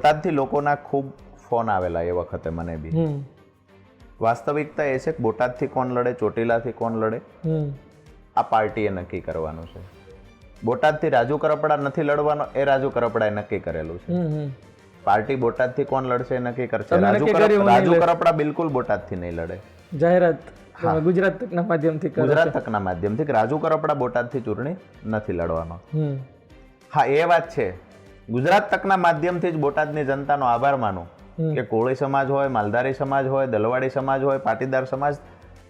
બોટાદથી લોકોના ખૂબ ફોન આવેલા એ વખતે મને બી. વાસ્તવિકતા એ છે કે બોટાદથી કોણ લડે ચોટીલાથી કોણ લડે આ પાર્ટીએ નક્કી કરવાનું છે. બોટાદથી રાજુ કરપડા નથી લડવાનો એ રાજુ કરપડાએ નક્કી કરેલું છે. પાર્ટી બોટાદથી કોણ લડશે એ નક્કી કરશે. રાજુ કરપડા બિલકુલ બોટાદથી નહીં લડે. જાહેરાત ગુજરાત તકના માધ્યમથી ગુજરાત તકના માધ્યમથી રાજુ કરપડા બોટાદથી ચૂંટણી નથી લડવાનો. હા એ વાત છે. ગુજરાત તકના માધ્યમથી જ બોટાદની જનતાનો આભાર માનો કે કોળી સમાજ હોય માલધારી સમાજ હોય દલવાડી સમાજ હોય પાટીદાર સમાજ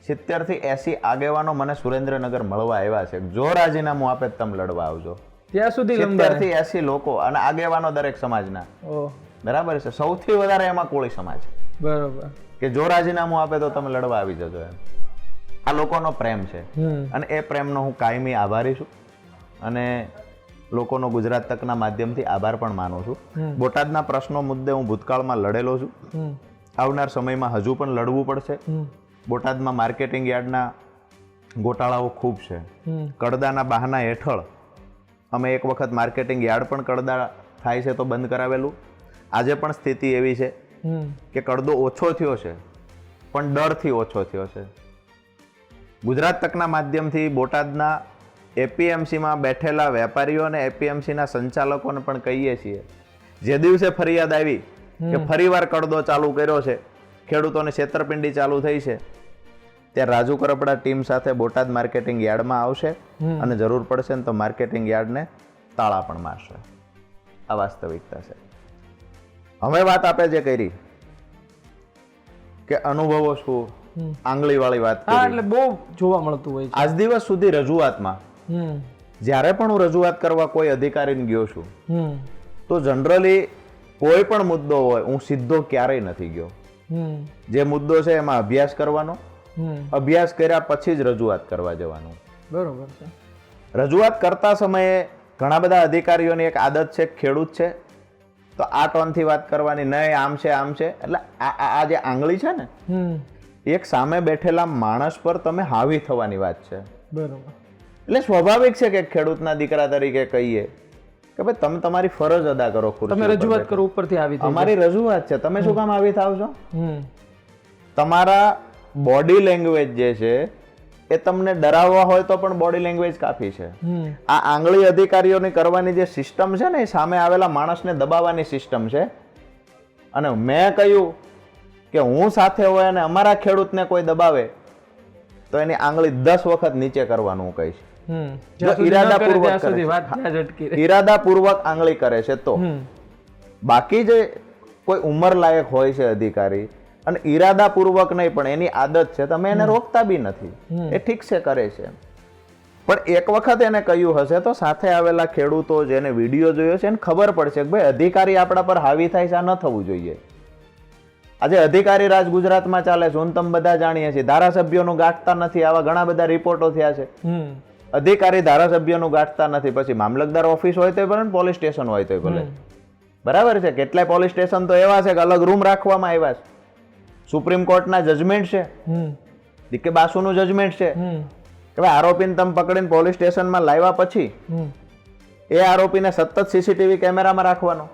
સિત્તેરથી એસી આગેવાનો મને સુરેન્દ્રનગર મળવા આવ્યા છે. જો રાજીનામું આપે તમે લડવા આવજો. ત્યાં સુધી સિત્તેરથી એસી લોકો અને આગેવાનો દરેક સમાજના. બરાબર છે. સૌથી વધારે એમાં કોળી સમાજ. બરાબર. કે જો રાજીનામું આપે તો તમે લડવા આવી જજો એમ. આ લોકોનો પ્રેમ છે. અને એ પ્રેમનો હું કાયમી આભારી છું. અને લોકોનો ગુજરાત તકના માધ્યમથી આભાર પણ માનું છું. બોટાદના પ્રશ્નો મુદ્દે હું ભૂતકાળમાં લડેલો છું. આવનાર સમયમાં હજુ પણ લડવું પડશે. બોટાદમાં માર્કેટિંગ યાર્ડના ગોટાળાઓ ખૂબ છે. કડદાના બહાના હેઠળ અમે એક વખત માર્કેટિંગ યાર્ડ પણ કડદા થાય છે તો બંધ કરાવેલું. આજે પણ સ્થિતિ એવી છે કે કડદો ઓછો થયો છે પણ ડરથી ઓછો થયો છે. ગુજરાત તકના માધ્યમથી બોટાદના એપીએમસીમાં બેઠેલા વેપારીઓ અને એપીએમસીના સંચાલકોને પણ કહીએ છીએ. જે દિવસે ફરિયાદ આવી કે ફરીવાર કડદો ચાલુ કર્યો છે ખેડૂતોની છેતરપિંડી ચાલુ થઈ છે ત્યારે રાજુ કરપડા ટીમ સાથે બોટાદ માર્કેટિંગ યાર્ડમાં આવશે અને જરૂર પડશે ને તો માર્કેટિંગ યાર્ડને તાળા પણ મારશે. આ વાસ્તવિકતા છે. હવે વાત આપે જે કરી કે અનુભવો શું. આંગળીવાળી વાત એટલે બહુ જોવા મળતું હોય આજ દિવસ સુધી રજૂઆતમાં જ્યારે પણ હું રજૂઆત કરવા કોઈ અધિકારીને ગયો છું તો જનરલી કોઈ પણ મુદ્દો હોય હું સીધો ક્યારેય નથી ગયો. જે મુદ્દો છે એમાં અભ્યાસ કરવાનો અભ્યાસ કર્યા પછી જ રજૂઆત કરવા જવાનું. બરોબર છે. રજૂઆત કરતા સમયે ઘણા બધા અધિકારીઓની એક આદત છે ખેડૂત છે. તો આ ટોનથી વાત કરવાની નહીં આમ છે આમ છે. એટલે આ આ- આ જે આંગળી છે ને એક સામે બેઠેલા માણસ પર તમે હાવી થવાની વાત છે. બરોબર. એટલે સ્વાભાવિક છે કે ખેડૂતના દીકરા તરીકે કહીએ કે ભાઈ તમે તમારી ફરજ અદા કરો તમે રજૂઆત. કરો ઉપરથી આવી અમારી રજૂઆત છે. તમે શું કામ આવી થાવ છો? તમારા બોડી લેંગ્વેજ જે છે એ તમને ડરાવવા હોય તો પણ બોડી લેંગ્વેજ કાફી છે. આ આંગળી અધિકારીઓની કરવાની જે સિસ્ટમ છે ને એ સામે આવેલા માણસને દબાવવાની સિસ્ટમ છે. અને મેં કહ્યું કે હું સાથે હોય અને અમારા ખેડૂતને કોઈ દબાવે તો એની આંગળી દસ વખત નીચે કરવાનું હું કહીશ. ઈરાદાપૂર્વક ઈરાદાપૂર્વક આંગળી કરે છે તો. બાકી જે કોઈ ઉંમર લાયક હોય છે અધિકારી અને ઈરાદાપૂર્વક નહીં પણ એની આદત છે તમે એને રોકતા બી નથી. એ ઠીક છે કરે છે. પણ એક વખત એને કહ્યું હશે તો સાથે આવેલા ખેડૂતો જેને વીડિયો જોયો છે એને ખબર પડશે કે ભાઈ અધિકારી આપણા પર હાવી થાય છે આ ન થવું જોઈએ. આજે અધિકારી રાજ ગુજરાતમાં ચાલે છે. હું તમે બધા જાણીએ છીએ. ધારાસભ્યોનું ગાંઠતા નથી. આવા ઘણા બધા રિપોર્ટો થયા છે. અધિકારી ધારાસભ્યોનું ગાંઠતા નથી. પછી મામલતદાર ઓફિસ હોય તો ભલે પોલીસ સ્ટેશન હોય તો ભલે. બરાબર છે? કેટલાય પોલીસ સ્ટેશન તો એવા છે કે અલગ રૂમ રાખવામાં આવ્યા છે. સુપ્રીમ કોર્ટના જજમેન્ટ છે. દીકે બાસુનું જજમેન્ટ છે. કે ભાઈ આરોપીને તમે પકડીને પોલીસ સ્ટેશનમાં લાવ્યા પછી એ આરોપીને સતત સીસીટીવી કેમેરામાં રાખવાનો.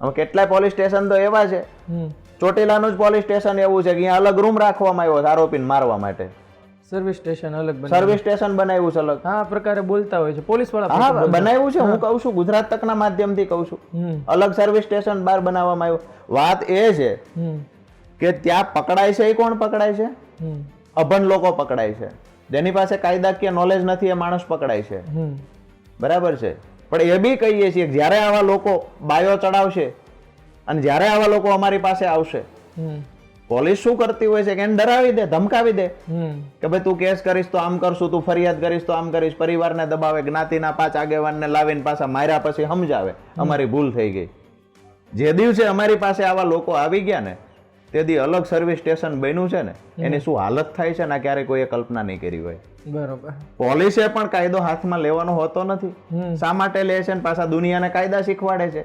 હવે કેટલાય પોલીસ સ્ટેશન તો એવા છે. ચોટીલાનું જ પોલીસ સ્ટેશન એવું છે કે અહીંયા અલગ રૂમ રાખવામાં આવ્યો છે આરોપીને મારવા માટે. સર્વિસ સ્ટેશન અલગ સર્વિસ સ્ટેશન બનાવ્યું છે અલગ. હા પ્રકારે બોલતા હોય છે. પોલીસવાળા હા બનાવ્યું છે હું કહું છું ગુજરાત તકના માધ્યમથી કહું છું. અલગ સર્વિસ સ્ટેશન બહાર બનાવવામાં આવ્યું. વાત એ છે કે ત્યાં પકડાય છે એ કોણ પકડાય છે? અભણ લોકો પકડાય છે. જેની પાસે કાયદાકીય નોલેજ નથી એ માણસ પકડાય છે. બરાબર છે? પણ એ બી કહીએ છીએ જ્યારે આવા લોકો બાયો ચડાવશે અને જ્યારે આવા લોકો અમારી પાસે આવશે પોલીસ શું કરતી હોય છે કે એને ડરાવી દે ધમકાવી દે. કે ભાઈ તું કેસ કરીશ તો આમ કરશું તું ફરિયાદ કરીશ તો આમ કરીશ પરિવારને દબાવે જ્ઞાતિના પાંચ આગેવાનને લાવીને પાછા માર્યા પછી સમજાવે. અમારી ભૂલ થઈ ગઈ. જે દિવસે અમારી પાસે આવા લોકો આવી ગયા ને તે દી અલગ સર્વિસ સ્ટેશન બન્યું છે ને એની શું હાલત થાય છે ને આ ક્યારેય કોઈએ કલ્પના નહીં કરી હોય. બરોબર. પોલીસે પણ કાયદો હાથમાં લેવાનો હોતો નથી. શા માટે લે છે ને પાછા દુનિયાને કાયદા શીખવાડે છે?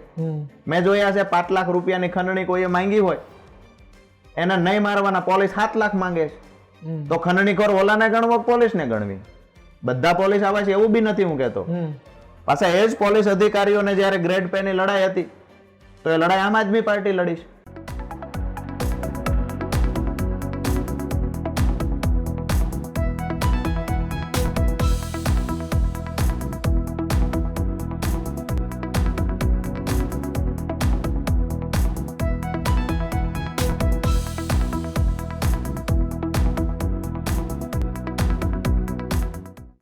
મેં જોયા છે પાંચ લાખ રૂપિયાની ખંડણી કોઈએ માંગી હોય એને નહીં મારવાના પોલીસ સાત લાખ માંગે છે. તો ખંડણી ખોર ઓલાને ગણવો પોલીસને ગણવી? બધા પોલીસ આવે છે એવું બી નથી હું કહેતો. પાછા એ જ પોલીસ અધિકારીઓને જ્યારે ગ્રેડ પેની લડાઈ હતી તો એ લડાઈ આમ આદમી પાર્ટી લડીશ.